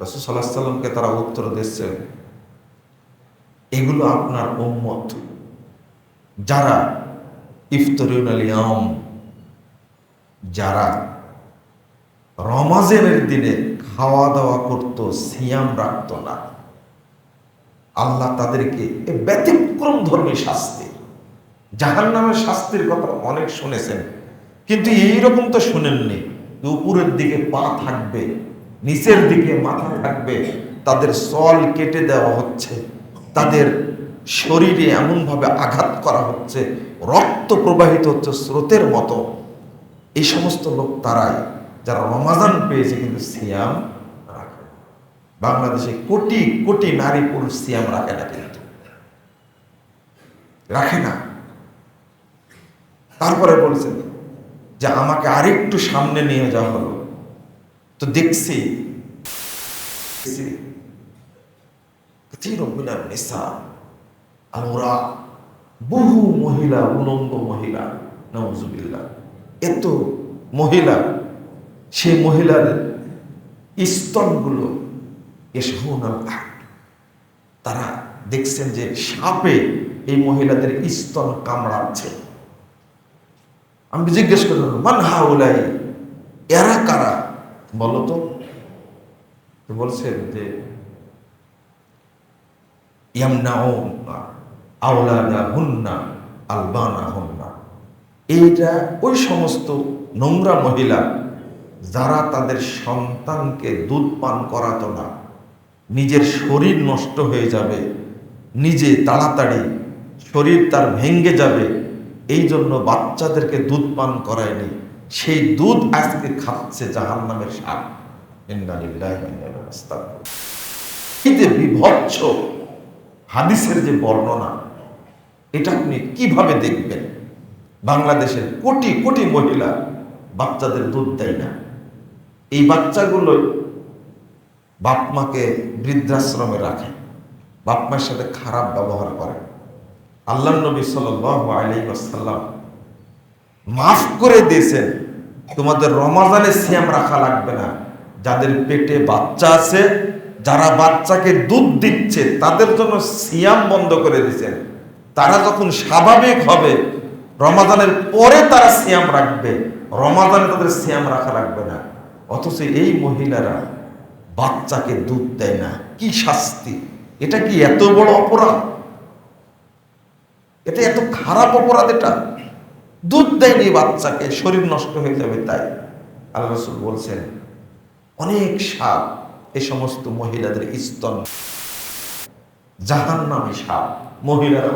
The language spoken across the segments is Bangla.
রসুল সাল্লামকে তারা উত্তর দিচ্ছে, এগুলো আপনার উম্মত। যারা ইফতরিউন আলিয়াম যারা রমাজেনের দিনে খাওয়া দাওয়া করত, সিয়াম রাখত না। আল্লাহ তাদেরকে ব্যতিক্রম ধর্মী শাস্তি জাহান নামের শাস্তির কথা অনেক শুনেছেন, কিন্তু এইরকম তো শুনেননি। উপরের দিকে পা থাকবে নিচের দিকে মাথা থাকবে, তাদের সল কেটে দেওয়া হচ্ছে, তাদের শরীরে এমনভাবে আঘাত করা হচ্ছে, রক্ত প্রবাহিত হচ্ছে স্রোতের মতো। এই সমস্ত লোক তারাই, যারা রমাজান পেয়েছে কিন্তু সিয়াম রাখে বাংলাদেশে কোটি কোটি নারী পুরুষ সিয়াম রাখে না কিন্তু। রাখে না। তারপরে বলছেন যে, আমাকে আরেকটু সামনে নিয়ে যাওয়া হলো। তো দেখছি নিসা বহু মহিলা, উলঙ্গ মহিলা নজুবিল্লা এত মহিলা সে মহিলার স্তনগুলো এসহনাল তারা দেখছেন যে সাপে এই মহিলাদের স্তন কামড়াচ্ছে। আমি জিজ্ঞেস করলাম, মান হাউলাই? এরা কারা? বলো তো বলছেন যে এইটা ওই সমস্ত নোংরা মহিলা যারা তাদের সন্তানকে দুধ পান করাতো না, নিজের শরীর নষ্ট হয়ে যাবে, নিজে তাড়াতাড়ি শরীর তার ভেঙ্গে যাবে এই জন্য বাচ্চাদেরকে দুধ পান করায়নি। সেই দুধ আজকে খাচ্ছে জাহান নামের সাপ বিভৎস হাদিসের যে বর্ণনা, এটা আপনি কীভাবে দেখবেন? বাংলাদেশের কোটি কোটি মহিলা বাচ্চাদের দুধ দেয় না। এই বাচ্চাগুলো বাপ মাকে বৃদ্ধাশ্রমে রাখে, বাপ মায়ের সাথে খারাপ ব্যবহার করে। আল্লাহ নবী সাল আলী আসাল্লাম মাফ করে দিয়েছেন। তোমাদের রমাজানে সিয়াম রাখা লাগবে না। যাদের পেটে বাচ্চা আছে, যারা বাচ্চাকে দুধ দিচ্ছে, তাদের জন্য সিয়াম বন্ধ করে দিয়েছেন। তারা যখন স্বাভাবিক হবে রমাদানের পরে তারা সিয়াম রাখবে। রমাদানে তাদের সিয়াম রাখা লাগবে না। অথচ এই মহিলারা বাচ্চাকে দুধ দেয় না। কি শাস্তি? এটা কি এত বড় অপরাধ? এটা এত খারাপ অপরাধ এটা? দুধ দেয়নি বাচ্চাকে, শরীর নষ্ট হয়ে যাবে তাই। আল্লাহ রসুল বলছেন, অনেক সাপ এ সমস্ত মহিলাদের স্তন। জাহান নামে সাপ, মহিলারা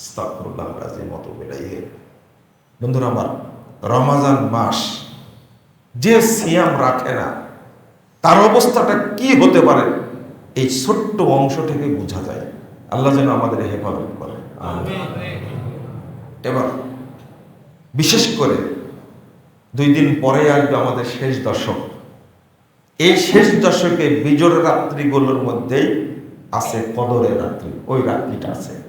আস্তাগফিরুল্লাহ রাজির মতো বেড়াইয়ে বন্ধুরা আমার, রমাজান মাস যে সিয়াম রাখে না, তার অবস্থাটা কি হতে পারে, এই ছোট্ট অংশ থেকে বোঝা যায়। আল্লাহ যেন আমাদের হেফাজত করে এবার বিশেষ করে দুই দিন পরে আসবে আমাদের শেষ দশক। এই শেষ দশকে বিজোড় রাত্রিগুলোর মধ্যেই আছে কদরের রাত্রি, ওই রাত্রিটা আছে।